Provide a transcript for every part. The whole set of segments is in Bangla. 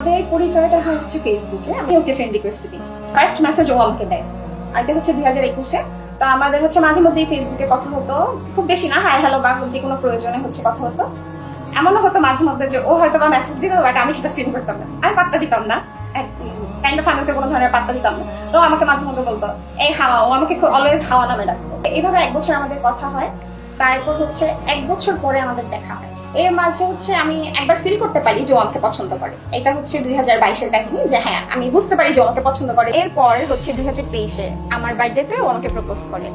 আমাদের পরিচয়টা হচ্ছে ফেসবুকে আমি ওকে ফ্রেন্ড রিকোয়েস্ট দিই। ফার্স্ট মেসেজ ও আমাকে দেয়। আর এটা হচ্ছে দুই হাজার একুশে। তো আমাদের হচ্ছে মাঝে মধ্যেই ফেসবুকে কথা হতো। খুব বেশি না হাই হ্যালো বা যে কোনো প্রয়োজনে হচ্ছে কথা হতো। এমনও হতো মাঝে মধ্যে যে ও হয়তো বা মেসেজ দিত বাট আমি সেটা সিন করতাম না। আমি পাত্তা দিতাম না। কাইন্ড অফ আমি কোনো ধরনের পাত্তা দিতাম না। তো আমাকে মাঝে মধ্যে বলতো, এই হাওয়া, ও আমাকে অলওয়েজ হাওয়া নামে ডাকতো। এইভাবে এক বছর আমাদের কথা হয়। তারপর হচ্ছে এক বছর পরে আমাদের দেখা হয়। এর মাঝে হচ্ছে আমি একবার ফিল করতে পারি যে আমাকে পছন্দ করে। এটা হচ্ছে দুই হাজার বাইশের কাহিনী যে হ্যাঁ আমি বুঝতে পারি যে আমাকে পছন্দ করে। এরপর হচ্ছে দুই হাজার তেইশে আমার বার্থডেতে ও আমাকে প্রপোজ করে।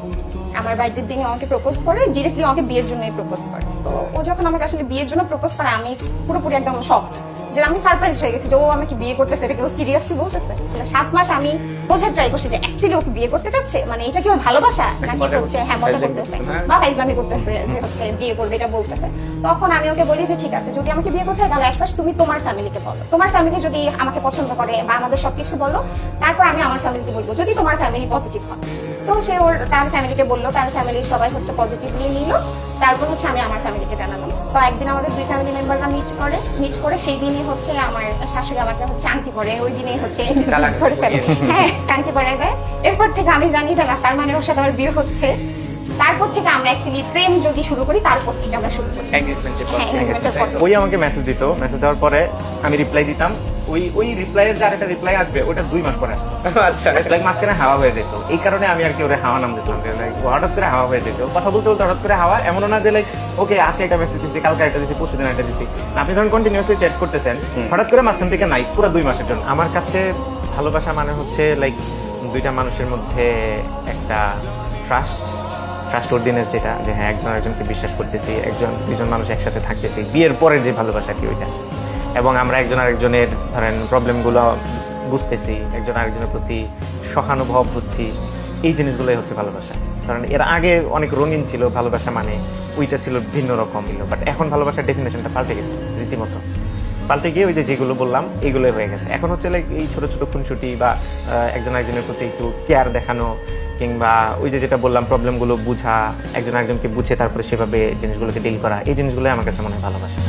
আমার বার্থডের দিনে আমাকে প্রপোজ করে ডিরেক্টলি আমাকে বিয়ের জন্যই প্রপোজ করে। তো ও যখন আমাকে আসলে বিয়ের জন্য প্রপোজ করে আমি পুরোপুরি একদম শকড যে আমি সারপ্রাইজ হয়ে গেছি যে ও আমাকে বিয়ে করতেছে এটা কেউ সিরিয়াসলি বলতেছে? সাত মাস আমি বোঝার ট্রাই করছি যে অ্যাকচুয়ালি ওকে বিয়ে করতে চাচ্ছে? মানে এটা কি ওর ভালোবাসা? নাকি হচ্ছে হ্যাঁ মজা করতেছে। করতেছে, হ্যাঁ। বা ফাইজলামি করতেছে যে হচ্ছে বিয়ে করবে এটা বলতেছে। তখন আমি ওকে বলি যে ঠিক আছে যদি আমাকে বিয়ে করতে হয় তাহলে একবার তুমি তোমার ফ্যামিলিকে বলো। তোমার ফ্যামিলি যদি আমাকে পছন্দ করে বা আমাদের সবকিছু বলো তারপর আমি আমার ফ্যামিলিকে বলব যদি তোমার ফ্যামিলি পজিটিভ হয়। তো সে ওর তার ফ্যামিলিকে বলল তার ফ্যামিলির সবাই হচ্ছে পজিটিভলি নিল। তারপর হচ্ছে আমি আমার ফ্যামিলিকে জানালাম। তো একদিন আমাদের দুই ফ্যামিলি মেম্বাররা মিট করে মিট করে সেই দিনই হচ্ছে আমার শাশুড়ি আমাকে হচ্ছে আংটি পরে ওই দিনেই হচ্ছে করে ফেলে। হ্যাঁ আংটি পরে দেয়। এরপর থেকে আমি জানি যে না তার মানে ওর সাথে আমার বিয়ে হচ্ছে। তারপর থেকে আমরা অ্যাকচুয়ালি প্রেম যদি শুরু করি তারপর থেকে আমরা শুরু করি। হ্যাঁ। ওই আমাকে মেসেজ দিত। মেসেজ দেওয়ার পরে আমি রিপ্লাই দিতাম। ওই ওই রিপ্লাইয়ের যার একটা রিপ্লাই আসবে ওটা দুই মাস পরে আসতো আচ্ছা। লাইক মাঝখানে হাওয়া হয়ে যেত। এই কারণে আমি আর কি ওরে হাওয়া নাম দিয়েছিলাম like হঠাৎ করে হাওয়া হয়ে যেত। কথা বলতে বলতে হঠাৎ করে হাওয়া এমনও না যে লাইক ওকে আজকে একটা মেসেজ দিছি কালকে একটা দিছি পরশু দিন একটা দিছি। আপনি ধরেন কন্টিনিউসলি চ্যাট করতেছেন হঠাৎ করে মাঝখান থেকে নাই পুরো দুই মাসের জন্য। আমার কাছে ভালোবাসা মানে হচ্ছে লাইক দুইটা মানুষের মধ্যে একটা ট্রাস্ট ট্রাস্ট অর্ডিনেস যেটা যে হ্যাঁ একজন একজনকে বিশ্বাস করতেছি একজন দুজন মানুষ একসাথে থাকতেছি বিয়ের পরের যে ভালোবাসা কি ওইটা। এবং আমরা একজন আরেকজনের, ধরেন প্রবলেমগুলো বুঝতেছি, একজন আরেকজনের প্রতি সহানুভব হচ্ছি এই জিনিসগুলোই হচ্ছে ভালোবাসা। কারণ এর আগে অনেক রঙিন ছিল, ভালোবাসা মানে ওইটা ছিল ভিন্ন রকম ছিল বাট এখন ভালোবাসার ডেফিনেশনটা পাল্টে গেছে, রীতিমতো। পাল্টে গিয়ে ওই যে যেগুলো বললাম এইগুলোই হয়ে গেছে। এখন হচ্ছে লাইক এই ছোটো ছোটো খুনসুটি বা একজন একজনের প্রতি একটু কেয়ার দেখানো, কিংবা ওই যে যেটা বললাম প্রবলেমগুলো বুঝা, একজন একজনকে বুঝে তারপরে সেভাবে জিনিসগুলোকে ডিল করা, এই জিনিসগুলোই আমার কাছে মনে হয় ভালোবাসা।